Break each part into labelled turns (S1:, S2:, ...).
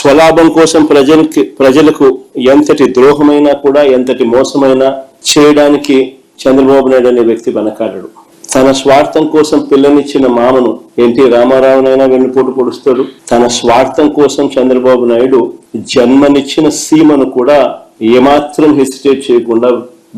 S1: స్వలాభం కోసం ప్రజలకి ప్రజలకు ఎంతటి ద్రోహమైనా కూడా ఎంతటి మోసమైనా చేయడానికి చంద్రబాబు నాయుడు అనే వ్యక్తి వెనకాడడు. తన స్వార్థం కోసం పిల్లనిచ్చిన మామను ఎన్టీ రామారావునైనా వెన్నుపోటు పొడుస్తాడు. తన స్వార్థం కోసం చంద్రబాబు నాయుడు జన్మనిచ్చిన సీమను కూడా ఏమాత్రం హెసిటేట్ చేయకుండా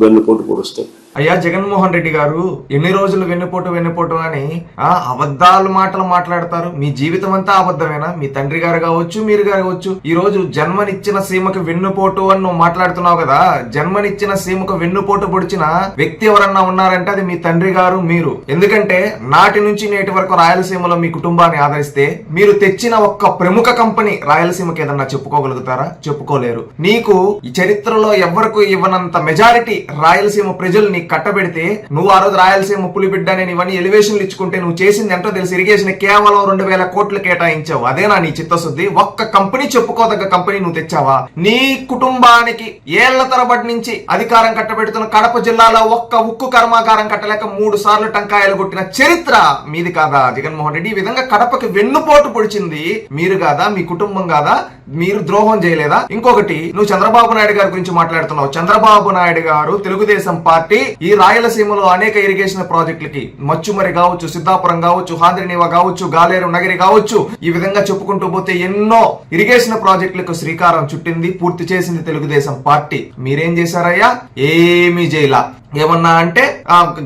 S1: వెన్నుపోటు పొడుస్తాడు.
S2: అయ్యా జగన్మోహన్ రెడ్డి గారు ఎన్ని రోజులు వెన్నుపోటు వెన్నుపోటు అని ఆ అబద్ధాలు మాటలు మాట్లాడతారు. మీ జీవితం అంతా అబద్ధమేనా? మీ తండ్రి గారు కావచ్చు మీరు కావచ్చు ఈ రోజు జన్మనిచ్చిన సీమకు వెన్నుపోటు అని నువ్వు మాట్లాడుతున్నావు కదా జన్మనిచ్చిన సీమకు వెన్నుపోటు పొడిచిన వ్యక్తి ఎవరన్నా ఉన్నారంటే అది మీ తండ్రి గారు మీరు. ఎందుకంటే నాటి నుంచి నేటి వరకు రాయలసీమలో మీ కుటుంబాన్ని ఆదరిస్తే మీరు తెచ్చిన ఒక్క ప్రముఖ కంపెనీ రాయలసీమకి ఏదన్నా చెప్పుకోగలుగుతారా? చెప్పుకోలేరు. నీకు ఈ చరిత్రలో ఎవరికి ఇవ్వనంత మెజారిటీ రాయలసీమ ప్రజలు నీకు కట్టబెడితే నువ్వు ఆ రోజు రాయలసీమ పులిబిడ్డ నేను ఇవన్నీ ఎలివేషన్లు ఇచ్చుకుంటే నువ్వు చేసింది ఎంతో తెలిసి. ఇరిగేషన్ కేవలం రెండు వేల కోట్లు కేటాయించావు. అదేనా నీ చిత్తశుద్ధి? ఒక్క కంపెనీ చెప్పుకోదగ్గ కంపెనీ నువ్వు తెచ్చావా? నీ కుటుంబానికి ఏళ్ళ తరబడి నుంచి అధికారం కట్టబెడుతున్న కడప జిల్లాలో ఒక్క ఉక్కు కర్మాగారం కట్టలేక మూడు సార్లు టంకాయలు కొట్టిన చరిత్ర మీది కాదా? జగన్మోహన్ రెడ్డి ఈ విధంగా కడపకి వెన్నుపోటు పొడిచింది మీరు కాదా? మీ కుటుంబం కాదా? మీరు ద్రోహం చేయలేదా? ఇంకొకటి నువ్వు చంద్రబాబు నాయుడు గారి గురించి మాట్లాడుతున్నావు. చంద్రబాబు నాయుడు గారు తెలుగుదేశం పార్టీ ఈ రాయలసీమలో అనేక ఇరిగేషన్ ప్రాజెక్టులకి మచ్చుమరి కావచ్చు సిద్ధాపురం కావచ్చు హాంద్రినీవ కావచ్చు గాలేరు నగరి కావచ్చు ఈ విధంగా చెప్పుకుంటూ పోతే ఎన్నో ఇరిగేషన్ ప్రాజెక్టులకు శ్రీకారం చుట్టింది పూర్తి చేసింది తెలుగుదేశం పార్టీ. మీరేం చేశారయ్యా? ఏమీ చేయలా. ఏమన్నా అంటే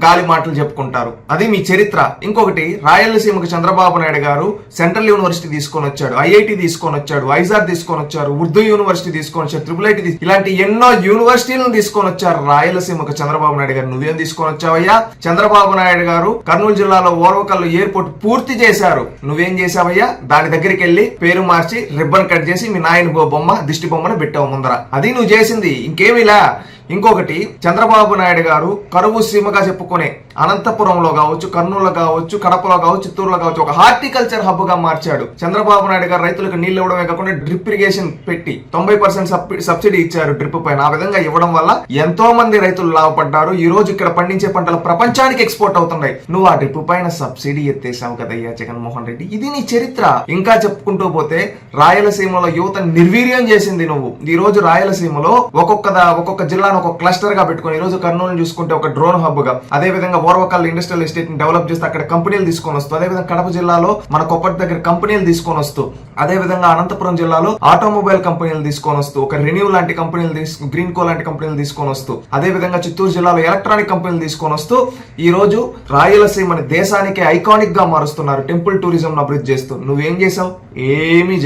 S2: గాలి మాటలు చెప్పుకుంటారు. అది మీ చరిత్ర. ఇంకొకటి రాయలసీమకు చంద్రబాబు నాయుడు గారు సెంట్రల్ యూనివర్సిటీ తీసుకొని వచ్చాడు ఐఐటి తీసుకొని వచ్చాడు ఐజార్ తీసుకొని వచ్చారు ఉర్దూ యూనివర్సిటీ తీసుకొని వచ్చారు ట్రిపుల్ ఐటీ ఇలాంటి ఎన్నో యూనివర్సిటీలను తీసుకొని వచ్చారు. రాయలసీమకు చంద్రబాబు నాయుడు గారు నువ్వేం తీసుకొని వచ్చావయ్యా? చంద్రబాబు నాయుడు గారు కర్నూలు జిల్లాలో ఓర్వకల్లు ఎయిర్పోర్ట్ పూర్తి చేశారు. నువ్వేం చేశావయ్యా? దాని దగ్గరికి వెళ్ళి పేరు మార్చి రిబ్బన్ కట్ చేసి మీ నాయన బొమ్మ దిష్టి బొమ్మను పెట్టావు ముందర. అది నువ్వు చేసింది. ఇంకేమిలా? ఇంకొకటి చంద్రబాబు నాయుడు గారు కరువు సీమగా చెప్పుకునే అనంతపురంలో కావచ్చు కర్నూలులో కావచ్చు కడపలో కావచ్చు చిత్తూరులో కావచ్చు ఒక హార్టికల్చర్ హబ్గా మార్చాడు. చంద్రబాబు నాయుడు గారు రైతులకు నీళ్ళు ఇవ్వడమే కాకుండా డ్రిప్ ఇరిగేషన్ పెట్టి తొంభై పర్సెంట్ సబ్సిడీ ఇచ్చారు డ్రిప్ పైన. ఆ విధంగా ఇవ్వడం వల్ల ఎంతో మంది రైతులు లాభపడ్డారు. ఈ రోజు ఇక్కడ పండించే పంటలు ప్రపంచానికి ఎక్స్పోర్ట్ అవుతున్నాయి. నువ్వు ఆ డ్రిప్ పైన సబ్సిడీ ఎత్తేసావు కదయ్యా జగన్మోహన్ రెడ్డి. ఇది నీ చరిత్ర. ఇంకా చెప్పుకుంటూ పోతే రాయలసీమలో యువత నిర్వీర్యం చేసింది నువ్వు. ఈ రోజు రాయలసీమలో ఒక్కొక్క ఒక్కొక్క జిల్లా జిల్లాను ఒక క్లస్టర్గా పెట్టుకొని ఈ రోజు కర్నూలు చూసుకుంటే ఒక డ్రోన్ హబ్గా అదే విధంగా ఓర్వకల్ ఇండస్ట్రియల్ ఎస్టేట్ని డెవలప్ చేస్తే అక్కడ కంపెనీలు తీసుకొని వస్తూ అదే విధంగా కడప జిల్లాలో మన కొప్పటి దగ్గర కంపెనీలు తీసుకొని వస్తూ అదే విధంగా అనంతపురం జిల్లాలో ఆటోమొబైల్ కంపెనీలు తీసుకొని వస్తూ ఒక రెన్యూ లాంటి కంపెనీలు తీసుకు గ్రీన్ కో లాంటి కంపెనీలు తీసుకొని వస్తూ అదే విధంగా చిత్తూరు జిల్లాలో ఎలక్ట్రానిక్ కంపెనీలు తీసుకొని వస్తూ ఈ రోజు రాయలసీమని దేశానికి ఐకానిక్గా మారుస్తున్నారు టెంపుల్ టూరిజం అభివృద్ధి చేస్తూ. నువ్వేం చేసావు ఏమీ చేయలేదు.